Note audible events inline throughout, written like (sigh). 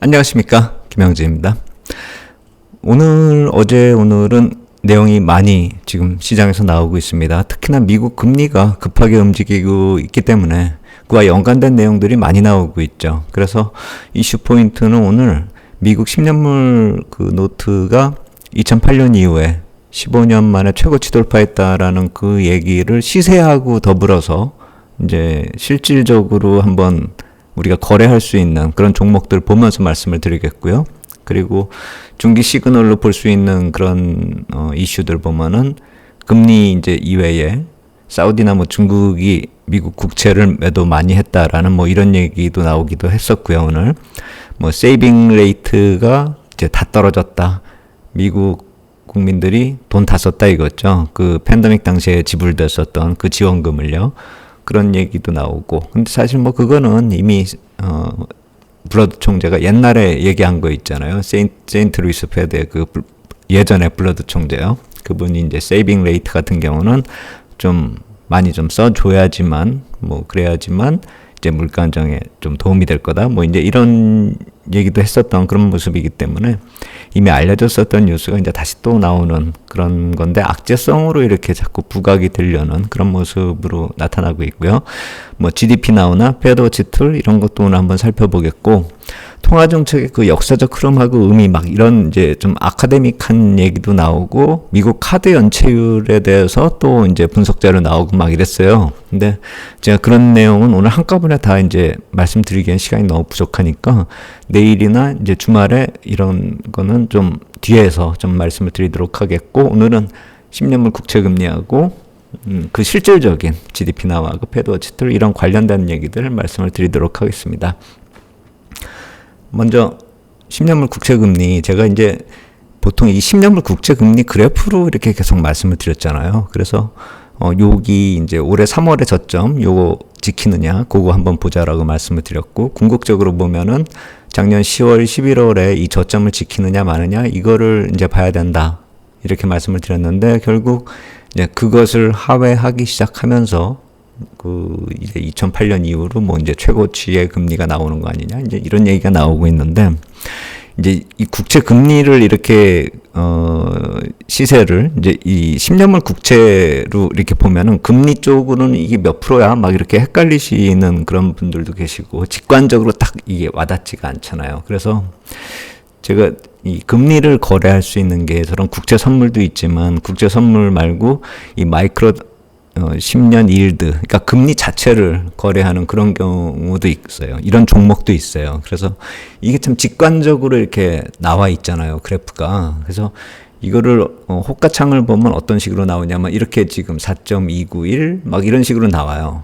안녕하십니까 김영재입니다. 오늘 어제 오늘은 내용이 많이 지금 시장에서 나오고 있습니다. 특히나 미국 금리가 급하게 움직이고 있기 때문에 그와 연관된 내용들이 많이 나오고 있죠. 그래서 이슈 포인트는 오늘 미국 10년물 그 노트가 2008년 이후에 15년 만에 최고치 돌파했다라는 그 얘기를 시세하고 더불어서 이제 실질적으로 한번 우리가 거래할 수 있는 그런 종목들 보면서 말씀을 드리겠고요. 그리고 중기 시그널로 볼 수 있는 그런 어, 이슈들 보면은 금리 이제 이외에 사우디나 뭐 중국이 미국 국채를 매도 많이 했다라는 뭐 이런 얘기도 나오기도 했었고요 오늘. 뭐 세이빙 레이트가 이제 다 떨어졌다. 미국 국민들이 돈 다 썼다 이거죠. 그 팬데믹 당시에 지불됐었던 그 지원금을요 그런 얘기도 나오고. 근데 사실 뭐 그거는 이미 어 블러드 총재가 옛날에 얘기한 거 있잖아요. 세인트, 세인트 루이스 패드의 그 블- 예전에 블러드 총재요. 그분이 이제 세이빙 레이트 같은 경우는 좀 많이 좀 써줘야지만 뭐 그래야지만 이제 물가 안정에 좀 도움이 될 거다. 뭐 이제 이런 얘기도 했었던 그런 모습이기 때문에 이미 알려졌었던 뉴스가 이제 다시 또 나오는 그런 건데 악재성으로 이렇게 자꾸 부각이 되려는 그런 모습으로 나타나고 있고요. 뭐 GDP 나오나 페더워치 툴 이런 것도 오늘 한번 살펴보겠고 통화 정책의 그 역사적 흐름하고 의미 막 이런 이제 좀 아카데믹한 얘기도 나오고 미국 카드 연체율에 대해서 또 이제 분석자료 나오고 막 이랬어요. 근데 제가 그런 내용은 오늘 한꺼번에 다 이제 말씀드리기엔 시간이 너무 부족하니까 내일이나 이제 주말에 이런 거는 좀 뒤에서 좀 말씀을 드리도록 하겠고 오늘은 10년물 국채 금리하고 음, 그 실질적인 GDP 나와 그 패드 워치 툴 이런 관련된 얘기들을 말씀을 드리도록 하겠습니다. 먼저 10년물 국채 금리 제가 이제 보통 이 10년물 국채 금리 그래프로 이렇게 계속 말씀을 드렸잖아요. 그래서 어 여기 이제 올해 3월에 저점 요거 지키느냐 그거 한번 보자라고 말씀을 드렸고 궁극적으로 보면은 작년 10월 11월에 이 저점을 지키느냐 마느냐 이거를 이제 봐야 된다. 이렇게 말씀을 드렸는데 결국 이제 그것을 하회하기 시작하면서 그 이제 2008년 이후로 뭐 이제 최고치의 금리가 나오는 거 아니냐 이제 이런 얘기가 나오고 있는데 이제 이 국채 금리를 이렇게 어 시세를 이제 이 10년물 국채로 이렇게 보면은 금리 쪽으로는 이게 몇 프로야 막 이렇게 헷갈리시는 그런 분들도 계시고 직관적으로 딱 이게 와닿지가 않잖아요. 그래서 제가 이 금리를 거래할 수 있는 게 저런 국제 선물도 있지만 국제 선물 말고 이 마이크로 어, 10년 일드, 그러니까 금리 자체를 거래하는 그런 경우도 있어요. 이런 종목도 있어요. 그래서 이게 참 직관적으로 이렇게 나와 있잖아요. 그래프가. 그래서 이거를 어, 호가창을 보면 어떤 식으로 나오냐면 이렇게 지금 4.291 막 이런 식으로 나와요.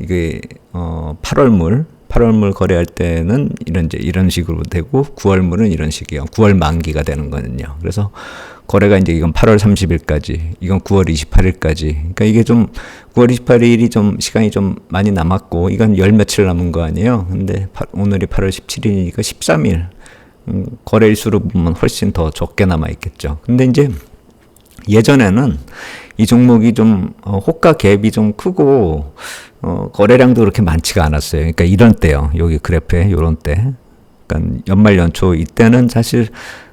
이게 어 8월물 8월물 거래할 때는 이런 이제 이런 식으로 되고 9월물은 이런 식이요. 9월 만기가 되는 거는요. 그래서 거래가 이제 이건 8월 30일까지, 이건 9월 28일까지. 그러니까 이게 좀 9월 28일이 좀 시간이 좀 많이 남았고 이건 열 며칠 남은 거 아니에요. 근데 파- 오늘이 8월 17일이니까 13일. 음, 거래일수로 보면 훨씬 더 적게 남아 있겠죠. 근데 이제 예전에는 이 종목이 좀 어, 호가 갭이 좀 크고 어, 거래량도 그렇게 많지가 않았어요. 그러니까 이런 때요. 여기 그래프에 요런 때. 그러니까 연말 연초 이때는 사실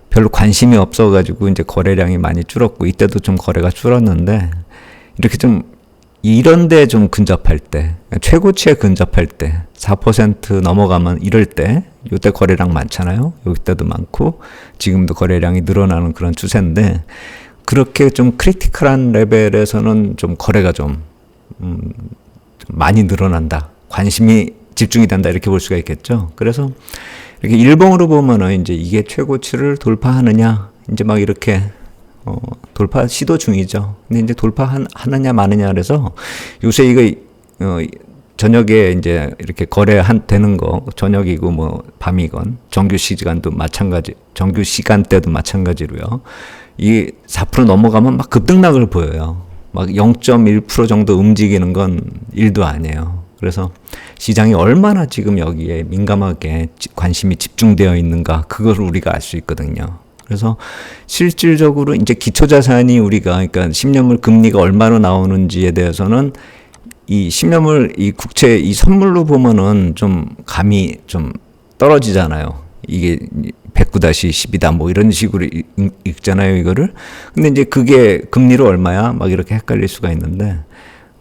별로 관심이 없어 가지고 이제 거래량이 많이 줄었고 이때도 좀 거래가 줄었는데 이렇게 좀 이런데 좀 근접할 때 최고치에 근접할 때 4% 넘어가면 이럴 때 요때 거래량 많잖아요. 여기 때도 많고 지금도 거래량이 늘어나는 그런 추세인데 그렇게 좀 크리티컬한 레벨에서는 좀 거래가 좀, 음, 좀 많이 늘어난다. 관심이 집중이 된다. 이렇게 볼 수가 있겠죠. 그래서 이렇게 일봉으로 보면은 이제 이게 최고치를 돌파하느냐, 이제 막 이렇게 어, 돌파 시도 중이죠. 근데 이제 돌파하느냐 마느냐 그래서 요새 이거 어, 저녁에 이제 이렇게 거래한 되는 거 저녁이고 뭐 밤이건 정규 시간도 마찬가지 정규 시간대도 마찬가지로요. 이 4% 넘어가면 막 급등락을 보여요. 막 0.1% 정도 움직이는 건 일도 아니에요. 그래서 시장이 얼마나 지금 여기에 민감하게 지- 관심이 집중되어 있는가 그걸 우리가 알 수 있거든요. 그래서 실질적으로 이제 기초 자산이 우리가 그러니까 10년물 금리가 얼마로 나오는지에 대해서는 이 10년물 이 국채 이 선물로 보면은 좀 감이 좀 떨어지잖아요. 이게 109-10이다 뭐 이런 식으로 읽, 읽잖아요 이거를 근데 이제 그게 금리로 얼마야 막 이렇게 헷갈릴 수가 있는데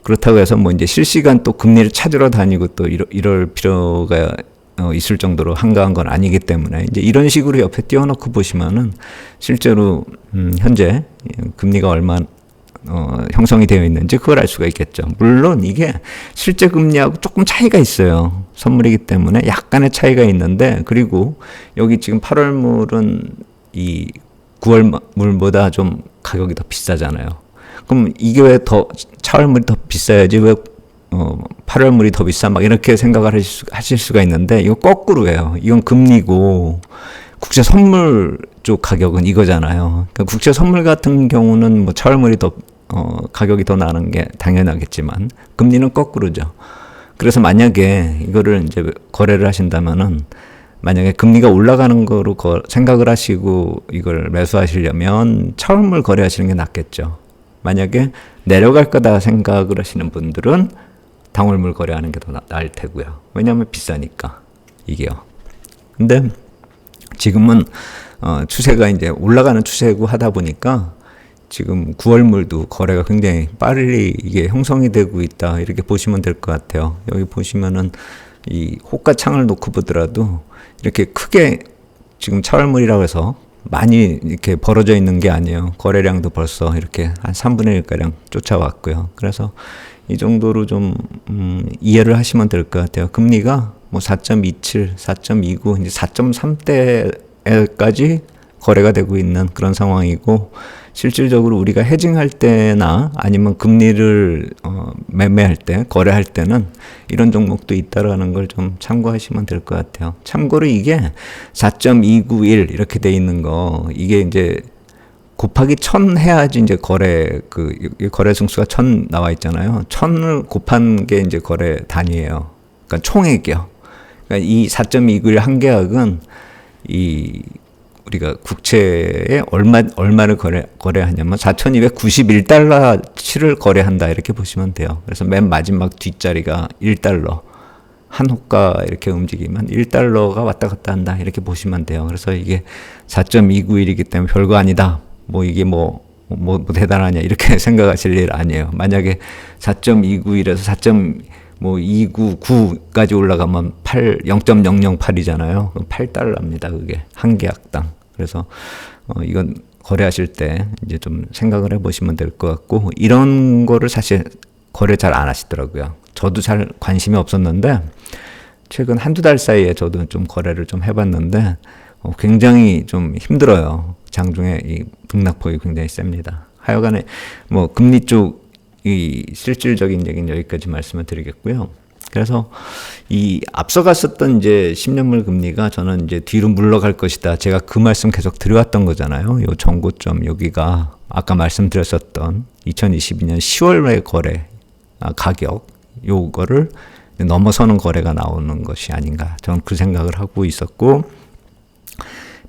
그렇다고 해서 뭐 이제 실시간 또 금리를 찾으러 다니고 또 이러, 이럴 필요가 어, 있을 정도로 한가한 건 아니기 때문에 이제 이런 식으로 옆에 띄워놓고 보시면은 실제로 음, 현재 금리가 얼마 어, 형성이 되어 있는지 그걸 알 수가 있겠죠. 물론 이게 실제 금리하고 조금 차이가 있어요. 선물이기 때문에 약간의 차이가 있는데 그리고 여기 지금 8월 물은 이 9월 물보다 좀 가격이 더 비싸잖아요. 그럼 이게 왜 더 차월 물이 더 비싸야지 왜 어, 8월 물이 더 비싸 막 이렇게 생각을 하실, 수, 수가 있는데 이거 거꾸로예요. 이건 금리고 국제 선물 쪽 가격은 이거잖아요. 그러니까 국제 선물 같은 경우는 뭐 차월 물이 더 어, 가격이 더 나는 게 당연하겠지만 금리는 거꾸로죠. 그래서 만약에 이거를 이제 거래를 하신다면은 만약에 금리가 올라가는 거로 거, 생각을 하시고 이걸 매수하시려면 차월물 거래하시는 게 낫겠죠. 만약에 내려갈 거다 생각을 하시는 분들은 당월물 거래하는 게 더 나을 테고요. 왜냐하면 비싸니까 이게요. 근데 지금은 어, 추세가 이제 올라가는 추세고 하다 보니까 지금 9월물도 거래가 굉장히 빨리 이게 형성이 되고 있다 이렇게 보시면 될 것 같아요. 여기 보시면은 이 호가창을 놓고 보더라도 이렇게 크게 지금 차월물이라고 해서 많이 이렇게 벌어져 있는 게 아니에요. 거래량도 벌써 이렇게 한 3분의 1가량 쫓아왔고요. 그래서 이 정도로 좀, 음, 이해를 하시면 될 것 같아요. 금리가 뭐 4.27, 4.29, 이제 4.3대까지 거래가 되고 있는 그런 상황이고, 실질적으로 우리가 해징할 때나 아니면 금리를 어, 매매할 때 거래할 때는 이런 종목도 있다라는 걸 좀 참고하시면 될 것 같아요. 참고로 이게 4.291 이렇게 돼 있는 거 이게 이제 곱하기 천 해야지 이제 거래 그 거래 승수가 천 나와 있잖아요. 천을 곱한 게 이제 거래 단위예요. 그러니까 총액이요. 그러니까 이 4.291 한 계약은 이 우리가 국채에 얼마 얼마를 거래 거래하냐면 4,291달러치를 거래한다 이렇게 보시면 돼요. 그래서 맨 마지막 뒷자리가 1달러. 한 호가 이렇게 움직이면 1달러가 왔다 갔다 한다 이렇게 보시면 돼요. 그래서 이게 4.291이기 때문에 별거 아니다. 뭐 이게 뭐, 뭐, 뭐 대단하냐 이렇게 (laughs) 생각하실 일 아니에요. 만약에 4.291에서 4. 뭐 299까지 올라가면 8 0.008이잖아요. 그럼 8달러입니다. 그게 한 계약당. 그래서 어, 이건 거래하실 때 이제 좀 생각을 해보시면 될 것 같고 이런 거를 사실 거래 잘 안 하시더라고요. 저도 잘 관심이 없었는데 최근 한두 달 사이에 저도 좀 거래를 좀 해봤는데 어, 굉장히 좀 힘들어요. 장중에 이 등락폭이 굉장히 셉니다. 하여간에 뭐 금리 쪽 이 실질적인 얘기는 여기까지 말씀을 드리겠고요. 그래서 이 앞서갔었던 이제 10년물 금리가 저는 이제 뒤로 물러갈 것이다. 제가 그 말씀 계속 드려왔던 거잖아요. 요 정고점 여기가 아까 말씀드렸었던 2022년 10월의 거래 아, 가격 요거를 넘어서는 거래가 나오는 것이 아닌가. 저는 그 생각을 하고 있었고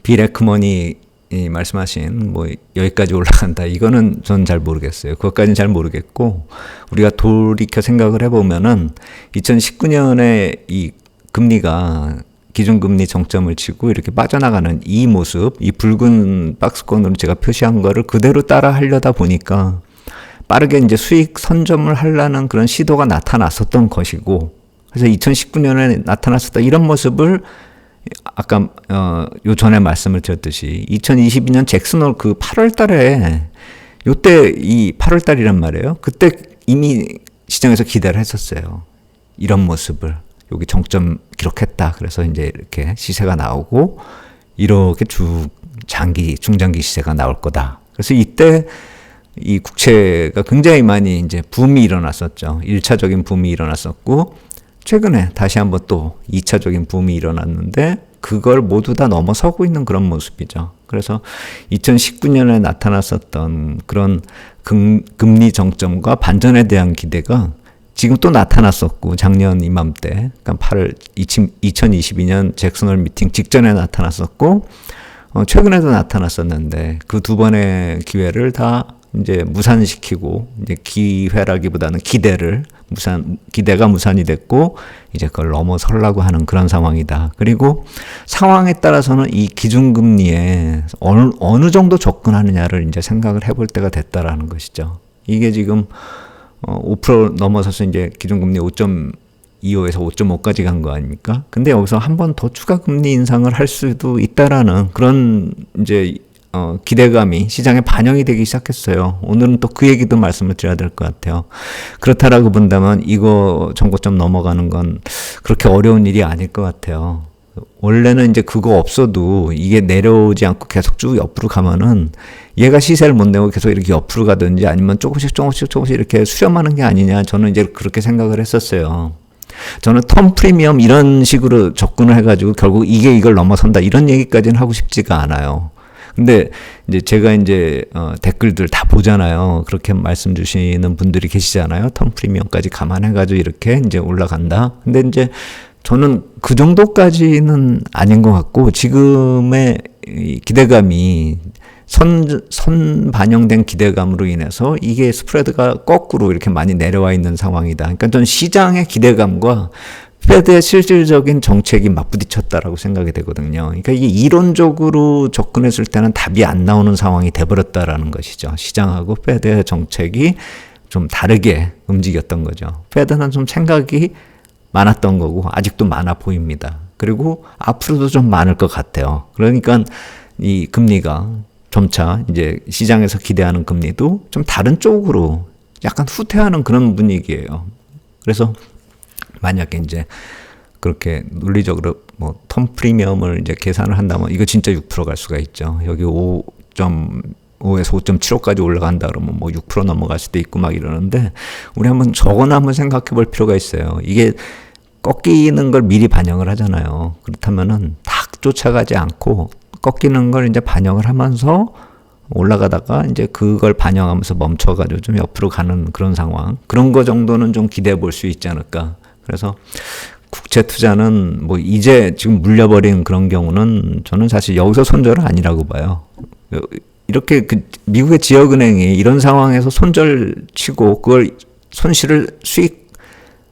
비레크머니 이 말씀하신 뭐 여기까지 올라간다 이거는 전 잘 모르겠어요. 그것까지는 잘 모르겠고 우리가 돌이켜 생각을 해보면은 2019년에 이 금리가 기준금리 정점을 치고 이렇게 빠져나가는 이 모습, 이 붉은 박스권으로 제가 표시한 거를 그대로 따라 하려다 보니까 빠르게 이제 수익 선점을 하려는 그런 시도가 나타났었던 것이고 그래서 2019년에 나타났었던 이런 모습을 아까 어, 요 전에 말씀을 드렸듯이 2022년 잭슨홀 그 8월 달에 요때 이 8월 달이란 말이에요. 그때 이미 시장에서 기대를 했었어요. 이런 모습을 여기 정점 기록했다. 그래서 이제 이렇게 시세가 나오고 이렇게 쭉 장기 중장기 시세가 나올 거다. 그래서 이때 이 국채가 굉장히 많이 이제 붐이 일어났었죠. 1차적인 붐이 일어났었고 최근에 다시 한번 또 2차적인 붐이 일어났는데 그걸 모두 다 넘어서고 있는 그런 모습이죠. 그래서 2019년에 나타났었던 그런 금, 금리 정점과 반전에 대한 기대가 지금 또 나타났었고 작년 이맘때 그러니까 8월 2022년 잭슨홀 미팅 직전에 나타났었고 어, 최근에도 나타났었는데 그 두 번의 기회를 다 이제 무산시키고 이제 기회라기보다는 기대를 무산 기대가 무산이 됐고 이제 그걸 넘어서려고 하는 그런 상황이다. 그리고 상황에 따라서는 이 기준금리에 어느 어느 정도 접근하느냐를 이제 생각을 해볼 때가 됐다라는 것이죠. 이게 지금 어5% 넘어서서 이제 기준금리 5.25에서 5.5까지 간 거 아닙니까? 근데 여기서 한 번 더 추가 금리 인상을 할 수도 있다라는 그런 이제 어, 기대감이 시장에 반영이 되기 시작했어요. 오늘은 또 그 얘기도 말씀을 드려야 될 것 같아요. 그렇다라고 본다면 이거 정고점 넘어가는 건 그렇게 어려운 일이 아닐 것 같아요. 원래는 이제 그거 없어도 이게 내려오지 않고 계속 쭉 옆으로 가면은 얘가 시세를 못 내고 계속 이렇게 옆으로 가든지 아니면 조금씩 조금씩 조금씩 이렇게 수렴하는 게 아니냐 저는 이제 그렇게 생각을 했었어요. 저는 텀 프리미엄 이런 식으로 접근을 해가지고 결국 이게 이걸 넘어선다 이런 얘기까지는 하고 싶지가 않아요. 근데 이제 제가 이제 어 댓글들 다 보잖아요. 그렇게 말씀 주시는 분들이 계시잖아요. 텀 프리미엄까지 감안해가지고 이렇게 이제 올라간다. 근데 이제 저는 그 정도까지는 아닌 것 같고 지금의 기대감이 선, 선 반영된 기대감으로 인해서 이게 스프레드가 거꾸로 이렇게 많이 내려와 있는 상황이다. 그러니까 전 시장의 기대감과 페드의 실질적인 정책이 맞부딪혔다라고 생각이 되거든요. 그러니까 이게 이론적으로 접근했을 때는 답이 안 나오는 상황이 돼버렸다라는 것이죠. 시장하고 페드의 정책이 좀 다르게 움직였던 거죠. 페드는 좀 생각이 많았던 거고 아직도 많아 보입니다. 그리고 앞으로도 좀 많을 것 같아요. 그러니까 이 금리가 점차 이제 시장에서 기대하는 금리도 좀 다른 쪽으로 약간 후퇴하는 그런 분위기예요. 그래서 만약에 이제 그렇게 논리적으로 뭐 텀 프리미엄을 이제 계산을 한다면 이거 진짜 6%갈 수가 있죠. 여기 5. 5에서 5.75까지 올라간다 그러면 뭐 6% 넘어갈 수도 있고 막 이러는데 우리 한번 저거나 한번 생각해 볼 필요가 있어요. 이게 꺾이는 걸 미리 반영을 하잖아요. 그렇다면은 딱 쫓아가지 않고 꺾이는 걸 이제 반영을 하면서 올라가다가 이제 그걸 반영하면서 멈춰가지고 좀 옆으로 가는 그런 상황. 그런 거 정도는 좀 기대해 볼 수 있지 않을까. 그래서 국채 투자는 뭐 이제 지금 물려버린 그런 경우는 저는 사실 여기서 손절은 아니라고 봐요. 이렇게 그 미국의 지역은행이 이런 상황에서 손절 치고 그걸 손실을 수익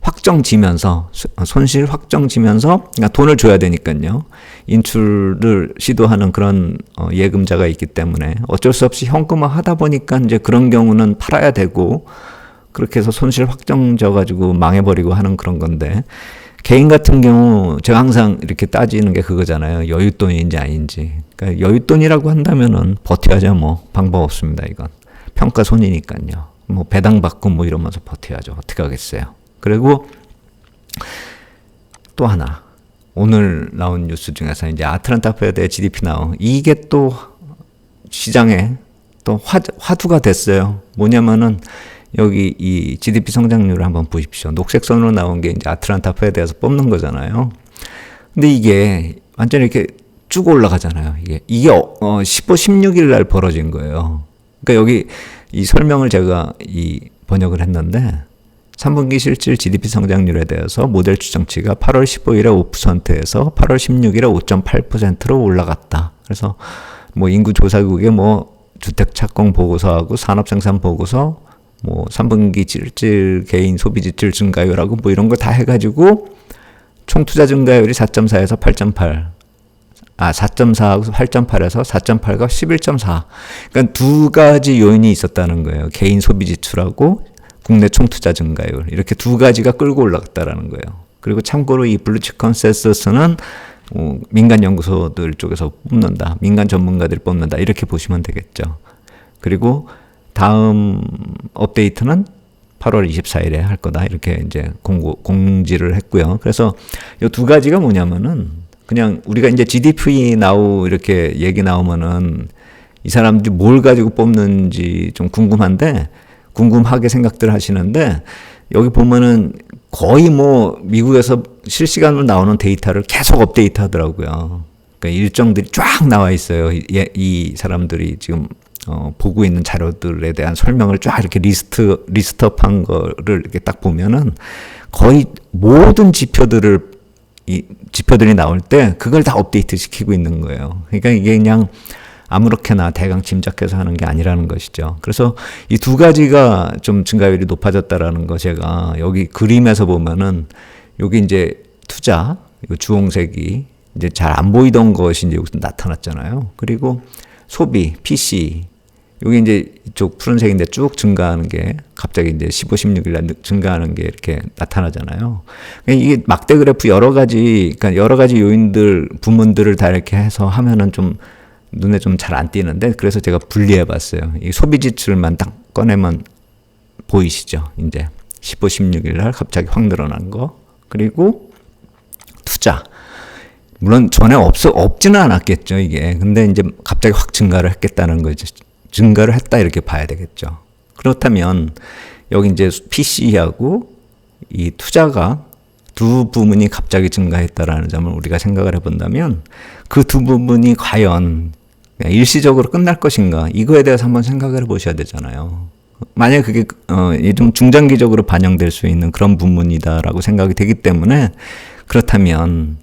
확정 지면서 손실 확정 지면서 그러니까 돈을 줘야 되니까요. 인출을 시도하는 그런 어, 예금자가 있기 때문에 어쩔 수 없이 현금화 하다 보니까 이제 그런 경우는 팔아야 되고 그렇게 해서 손실 확정져 가지고 망해버리고 하는 그런 건데 개인 같은 경우 제가 항상 이렇게 따지는 게 그거잖아요. 여윳돈인지 아닌지. 그러니까 여윳돈이라고 한다면은 버텨야죠. 뭐 방법 없습니다. 이건 평가 손이니까요. 뭐 배당 받고 뭐 이러면서 버텨야죠. 어떻게 하겠어요. 그리고 또 하나 오늘 나온 뉴스 중에서 이제 아틀란타 페드의 GDP 나온 이게 또 시장에 또 화, 화두가 됐어요. 뭐냐면은 여기 이 GDP 성장률을 한번 보십시오. 녹색 선으로 나온 게 이제 아틀란타 페드에서 뽑는 거잖아요. 근데 이게 완전히 이렇게 쭉 올라가잖아요. 이게 이게 어, 15, 16일 날 벌어진 거예요. 그러니까 여기 이 설명을 제가 이 번역을 했는데 3분기 실질 GDP 성장률에 대해서 모델 추정치가 8월 15일에 5%에서 8월 16일에 5.8%로 올라갔다. 그래서 뭐 인구 조사국의 뭐 주택 착공 보고서하고 산업 생산 보고서 뭐 3분기 실질 개인 소비 지출 증가율하고 뭐 이런 거 다 해가지고 총 투자 증가율이 4.4에서 8.8. 아, 4.4하고 8.8에서 4.8과 11.4. 그러니까 두 가지 요인이 있었다는 거예요. 개인 소비 지출하고 국내 총 투자 증가율. 이렇게 두 가지가 끌고 올라갔다라는 거예요. 그리고 참고로 이 블루칩 컨센서스는 어, 민간 연구소들 쪽에서 뽑는다. 민간 전문가들이 뽑는다. 이렇게 보시면 되겠죠. 그리고 다음 업데이트는 8월 24일에 할 거다. 이렇게 이제 공고, 공지를 했고요. 그래서 이 두 가지가 뭐냐면은 그냥 우리가 이제 GDP 나오 이렇게 얘기 나오면은 이 사람들이 뭘 가지고 뽑는지 좀 궁금한데 궁금하게 생각들 하시는데 여기 보면은 거의 뭐 미국에서 실시간으로 나오는 데이터를 계속 업데이트 하더라고요. 그러니까 일정들이 쫙 나와 있어요. 이, 이 사람들이 지금 어, 보고 있는 자료들에 대한 설명을 쫙 이렇게 리스트, 리스트업한 거를 이렇게 딱 보면은 거의 모든 지표들을, 이 지표들이 나올 때 그걸 다 업데이트 시키고 있는 거예요. 그러니까 이게 그냥 아무렇게나 대강 짐작해서 하는 게 아니라는 것이죠. 그래서 이 두 가지가 좀 증가율이 높아졌다라는 거 제가 여기 그림에서 보면은 여기 이제 투자, 이 주홍색이 이제 잘 안 보이던 것이 이제 여기서 나타났잖아요. 그리고 소비, PC, 여기 이제 이쪽 푸른색인데 쭉 증가하는 게 갑자기 이제 15, 16일 날 증가하는 게 이렇게 나타나잖아요. 그러니까 이게 막대 그래프 여러 가지, 그러니까 여러 가지 요인들, 부문들을 다 이렇게 해서 하면은 좀 눈에 좀 잘 안 띄는데 그래서 제가 분리해 봤어요. 이 소비 지출만 딱 꺼내면 보이시죠? 이제 15, 16일 날 갑자기 확 늘어난 거. 그리고 투자. 물론 전에 없어 없지는 않았겠죠 이게 근데 이제 갑자기 확 증가를 했겠다는 거죠 증가를 했다 이렇게 봐야 되겠죠 그렇다면 여기 이제 PC하고 이 투자가 두 부분이 갑자기 증가했다라는 점을 우리가 생각을 해본다면 그 두 부분이 과연 일시적으로 끝날 것인가 이거에 대해서 한번 생각을 해보셔야 되잖아요. 만약 그게 어 좀 중장기적으로 반영될 수 있는 그런 부분이다라고 생각이 되기 때문에 그렇다면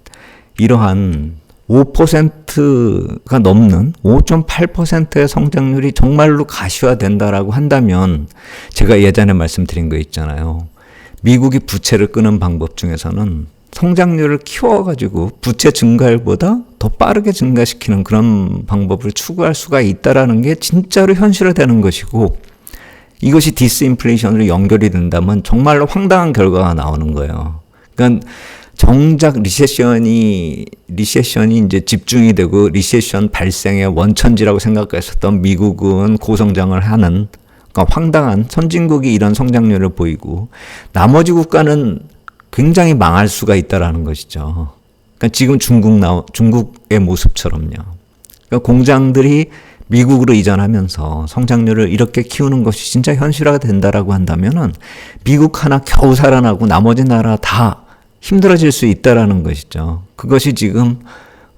이러한 5%가 넘는 5.8%의 성장률이 정말로 가시화된다라고 한다면 제가 예전에 말씀드린 거 있잖아요. 미국이 부채를 끄는 방법 중에서는 성장률을 키워가지고 부채 증가율보다 더 빠르게 증가시키는 그런 방법을 추구할 수가 있다라는 게 진짜로 현실화되는 것이고 이것이 디스인플레이션으로 연결이 된다면 정말로 황당한 결과가 나오는 거예요. 그러니까 정작 리세션이 리세션이 이제 집중이 되고 리세션 발생의 원천지라고 생각했었던 미국은 고성장을 하는 그러니까 황당한 선진국이 이런 성장률을 보이고 나머지 국가는 굉장히 망할 수가 있다라는 것이죠. 그러니까 지금 중국 나 중국의 모습처럼요. 그러니까 공장들이 미국으로 이전하면서 성장률을 이렇게 키우는 것이 진짜 현실화가 된다라고 한다면은 미국 하나 겨우 살아나고 나머지 나라 다 힘들어질 수 있다라는 것이죠. 그것이 지금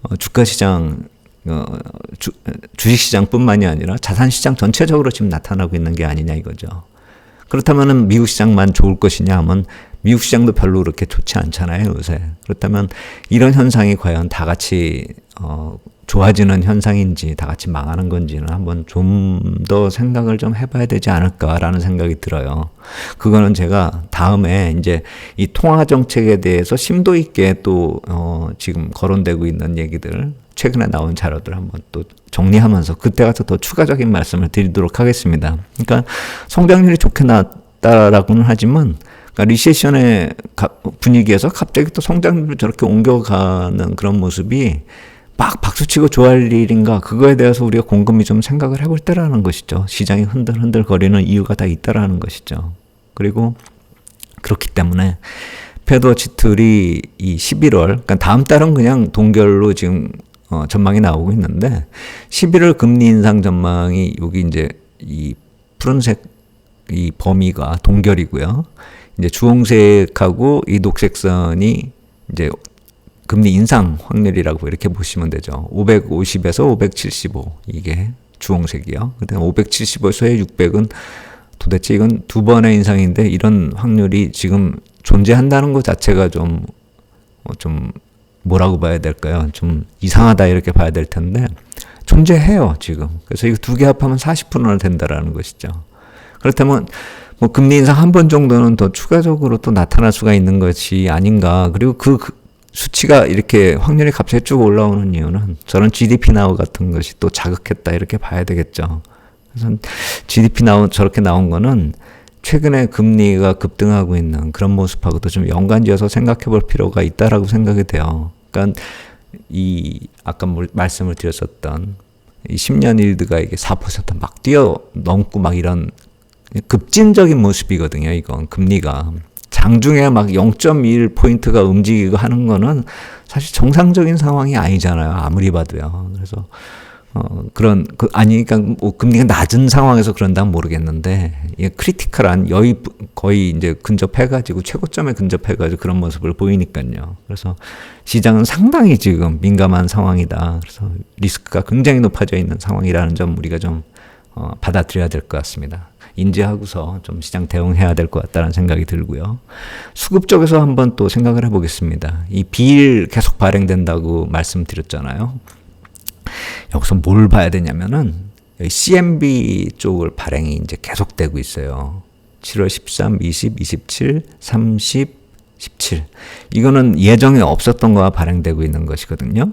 어, 주가 시장 어, 주, 주식 시장뿐만이 아니라 자산 시장 전체적으로 지금 나타나고 있는 게 아니냐 이거죠. 그렇다면은 미국 시장만 좋을 것이냐 하면 미국 시장도 별로 그렇게 좋지 않잖아요, 요새. 그렇다면 이런 현상이 과연 다 같이 어 좋아지는 현상인지 다 같이 망하는 건지는 한번 좀 더 생각을 좀 해봐야 되지 않을까라는 생각이 들어요. 그거는 제가 다음에 이제 이 통화 정책에 대해서 심도 있게 또, 어, 지금 거론되고 있는 얘기들, 최근에 나온 자료들 한번 또 정리하면서 그때 가서 더 추가적인 말씀을 드리도록 하겠습니다. 그러니까 성장률이 좋게 나왔다라고는 하지만 그러니까 리세션의 분위기에서 갑자기 또 성장률을 저렇게 옮겨가는 그런 모습이 막 박수치고 좋아할 일인가 그거에 대해서 우리가 곰곰이 좀 생각을 해볼 때라는 것이죠. 시장이 흔들흔들 거리는 이유가 다 있다라는 것이죠. 그리고 그렇기 때문에 페더 치틀이 이 11월 그러니까 다음 달은 그냥 동결로 지금 어, 전망이 나오고 있는데 11월 금리 인상 전망이 여기 이제 이 푸른색 이 범위가 동결이고요. 이제 주홍색하고 이 녹색선이 이제 금리 인상 확률이라고 이렇게 보시면 되죠. 550에서 575 이게 주홍색이요. 그다음 575에서 600은 도대체 이건 두 번의 인상인데 이런 확률이 지금 존재한다는 것 자체가 좀, 어, 좀 뭐라고 봐야 될까요? 좀 이상하다 이렇게 봐야 될 텐데 존재해요 지금. 그래서 이거 두 개 합하면 40%나 된다라는 것이죠. 그렇다면 뭐 금리 인상 한 번 정도는 더 추가적으로 또 나타날 수가 있는 것이 아닌가. 그리고 그, 그 수치가 이렇게 확률이 갑자기 쭉 올라오는 이유는 저는 GDP 나우 같은 것이 또 자극했다 이렇게 봐야 되겠죠. 그래서 GDP 나온 저렇게 나온 거는 최근에 금리가 급등하고 있는 그런 모습하고도 좀 연관지어서 생각해 볼 필요가 있다라고 생각이 돼요. 그러니까 이 아까 말씀을 드렸었던 이 10년 일드가 이게 4%막 뛰어 넘고 막 이런 급진적인 모습이거든요. 이건 금리가 장중에 막 0.1포인트가 움직이고 하는 거는 사실 정상적인 상황이 아니잖아요. 아무리 봐도요. 그래서 어, 그런, 그, 아니, 그러니까 뭐 금리가 낮은 상황에서 그런다면 모르겠는데, 이 크리티컬한 여의 거의 이제 근접해가지고, 최고점에 근접해가지고 그런 모습을 보이니까요. 그래서 시장은 상당히 지금 민감한 상황이다. 그래서 리스크가 굉장히 높아져 있는 상황이라는 점 우리가 좀, 어, 받아들여야 될 것 같습니다. 인지하고서 좀 시장 대응해야 될 것 같다는 생각이 들고요. 수급 쪽에서 한번 또 생각을 해보겠습니다. 이 비일 계속 발행된다고 말씀드렸잖아요. 여기서 뭘 봐야 되냐면은 CMB 쪽을 발행이 이제 계속되고 있어요. 7월 13, 20, 27, 30, 17. 이거는 예정에 없었던 거와 발행되고 있는 것이거든요.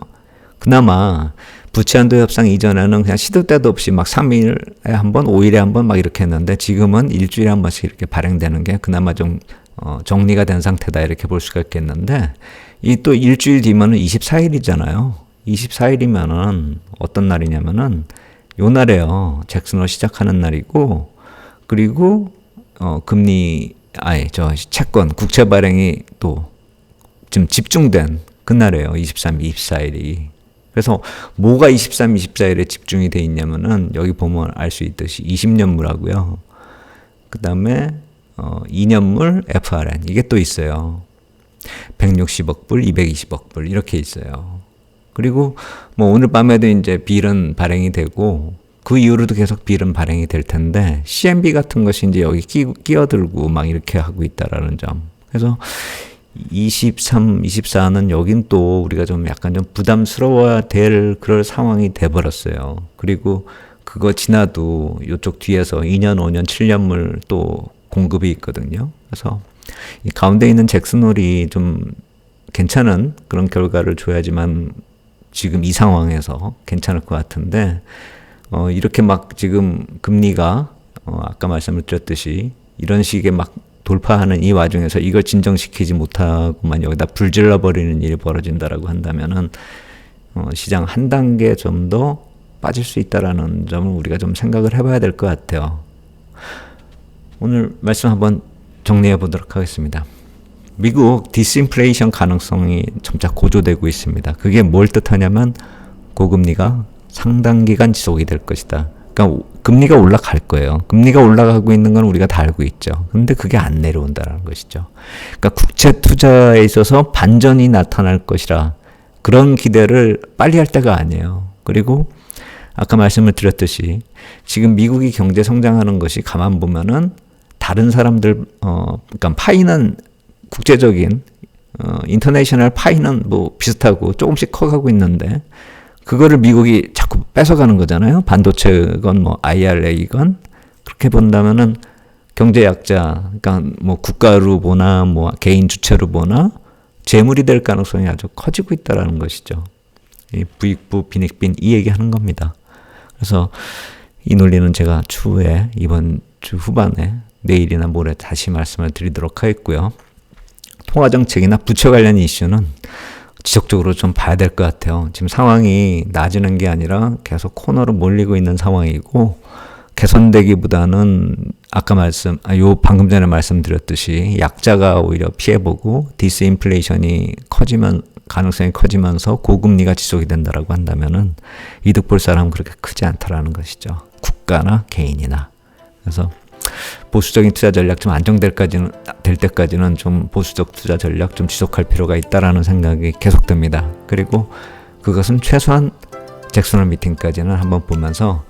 그나마 부채한도 협상 이전에는 그냥 시도 때도 없이 막 3일에 한 번, 5일에 한 번 막 이렇게 했는데 지금은 일주일에 한 번씩 이렇게 발행되는 게 그나마 좀 어, 정리가 된 상태다 이렇게 볼 수가 있겠는데 이 또 일주일 뒤면은 24일이잖아요. 24일이면은 어떤 날이냐면은 요 날에요. 잭슨홀 시작하는 날이고 그리고 어 금리 아니 저 채권 국채 발행이 또좀 집중된 그날이에요. 23, 24일이. 그래서 뭐가 23, 24일에 집중이 돼 있냐면은 여기 보면 알 수 있듯이 20년물하고요. 그 다음에 어 2년물 FRN 이게 또 있어요. 160억 불, 220억 불 이렇게 있어요. 그리고 뭐 오늘 밤에도 이제 빌은 발행이 되고 그 이후로도 계속 빌은 발행이 될 텐데 CMB 같은 것이 이제 여기 끼, 끼어들고 막 이렇게 하고 있다라는 점. 그래서 23, 24는 여긴 또 우리가 좀 약간 좀 부담스러워야 될 그럴 상황이 돼 버렸어요. 그리고 그거 지나도 이쪽 뒤에서 2년, 5년, 7년물 또 공급이 있거든요. 그래서 이 가운데 있는 잭슨홀이 좀 괜찮은 그런 결과를 줘야지만 지금 이 상황에서 괜찮을 것 같은데 어 이렇게 막 지금 금리가 어 아까 말씀을 드렸듯이 이런 식의 막 돌파하는 이 와중에서 이걸 진정시키지 못하고만 여기다 불질러 버리는 일이 벌어진다라고 한다면은 어 시장 한 단계 좀 더 빠질 수 있다라는 점을 우리가 좀 생각을 해봐야 될 것 같아요. 오늘 말씀 한번 정리해 보도록 하겠습니다. 미국 디스인플레이션 가능성이 점차 고조되고 있습니다. 그게 뭘 뜻하냐면 고금리가 상당 기간 지속이 될 것이다. 그러니까 금리가 올라갈 거예요. 금리가 올라가고 있는 건 우리가 다 알고 있죠. 근데 그게 안 내려온다는 것이죠. 그러니까 국채 투자에 있어서 반전이 나타날 것이라 그런 기대를 빨리 할 때가 아니에요. 그리고 아까 말씀을 드렸듯이 지금 미국이 경제 성장하는 것이 가만 보면은 다른 사람들 어 그러니까 파이는 국제적인 어 인터내셔널 파이는 뭐 비슷하고 조금씩 커가고 있는데 그거를 미국이 자꾸 뺏어가는 거잖아요. 반도체건 뭐 IRA건 그렇게 본다면은 경제 약자 그러니까 뭐 국가로 보나 뭐 개인 주체로 보나 재물이 될 가능성이 아주 커지고 있다라는 것이죠. 이 부익부 빈익빈 이 얘기하는 겁니다. 그래서 이 논리는 제가 추후에 이번 주 후반에 내일이나 모레 다시 말씀을 드리도록 하겠고요. 통화 정책이나 부채 관련 이슈는 지속적으로 좀 봐야 될 것 같아요. 지금 상황이 나아지는 게 아니라 계속 코너로 몰리고 있는 상황이고 개선되기보다는 아까 말씀, 아, 요 방금 전에 말씀드렸듯이 약자가 오히려 피해보고 디스인플레이션이 커지면 가능성이 커지면서 고금리가 지속이 된다라고 한다면은 이득 볼 사람은 그렇게 크지 않다라는 것이죠. 국가나 개인이나. 그래서 보수적인 투자 전략 좀 안정될까지는 될 때까지는 좀 보수적 투자 전략 좀 지속할 필요가 있다라는 생각이 계속됩니다. 그리고 그것은 최소한 잭슨홀 미팅까지는 한번 보면서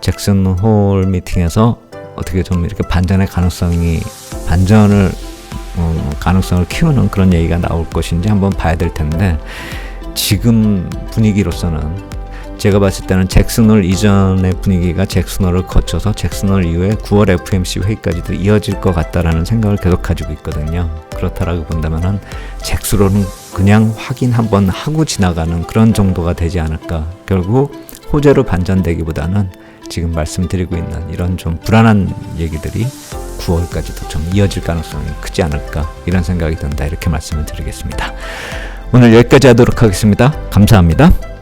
잭슨홀 미팅에서 어떻게 좀 이렇게 반전의 가능성이 반전을 어, 가능성을 키우는 그런 얘기가 나올 것인지 한번 봐야 될 텐데 지금 분위기로서는 제가 봤을 때는 잭슨홀 이전의 분위기가 잭슨홀을 거쳐서 잭슨홀 이후에 9월 FMC 회의까지도 이어질 것 같다라는 생각을 계속 가지고 있거든요. 그렇다라고 본다면은 잭슨홀은 그냥 확인 한번 하고 지나가는 그런 정도가 되지 않을까. 결국 호재로 반전되기보다는 지금 말씀드리고 있는 이런 좀 불안한 얘기들이 9월까지도 좀 이어질 가능성이 크지 않을까 이런 생각이 든다 이렇게 말씀을 드리겠습니다. 오늘 여기까지 하도록 하겠습니다. 감사합니다.